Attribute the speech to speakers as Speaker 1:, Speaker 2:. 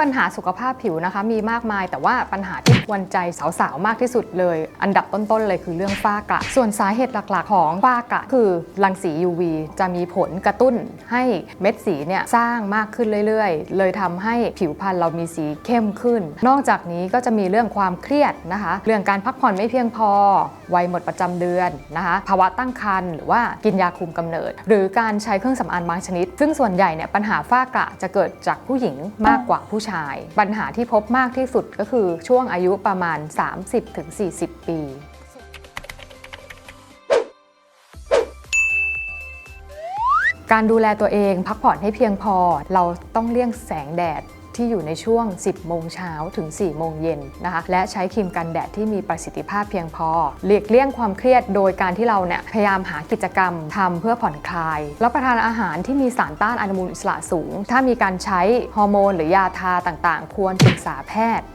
Speaker 1: ปัญหาสุขภาพผิวนะคะมีมากมาย แต่ว่าปัญหาที่วนใจสาวๆ มากที่สุดเลย อันดับต้นๆ เลยคือเรื่องฝ้ากระ ส่วนสาเหตุหลักๆ ของฝ้ากระคือรังสี UV จะมีผลกระตุ้นให้เม็ดสีเนี่ยสร้างมากขึ้นเรื่อยๆ เลยทำให้ผิวพรรณเรามีสีเข้มขึ้น นอกจากนี้ก็จะมีเรื่องความเครียดนะคะ เรื่องการพักผ่อนไม่เพียงพอ วัยหมดประจำเดือนนะคะ ภาวะตั้งครรภ์หรือว่ากินยาคุมกำเนิด หรือการใช้เครื่องสำอางบางชนิด ซึ่งส่วนใหญ่เนี่ยปัญหาฝ้ากระจะเกิดจากผู้หญิงมากกว่าผู้ชาย ปัญหาที่พบมากที่สุดก็คือช่วงอายุประมาณ 30-40 ปีการดูแลตัวเองพักผ่อนให้เพียงพอ เราต้องเลี่ยงแสงแดดที่อยู่ในช่วง 10 โมงเช้าถึง 4 โมงเย็นนะคะ และใช้ครีมกันแดดที่มีประสิทธิภาพเพียงพอ หลีกเลี่ยงความเครียดโดยการที่เราเนี่ยพยายามหากิจกรรมทำเพื่อผ่อนคลาย รับประทานอาหารที่มีสารต้านอนุมูลอิสระสูง ถ้ามีการใช้ฮอร์โมนหรือยาทาต่างๆ ควรปรึกษาแพทย์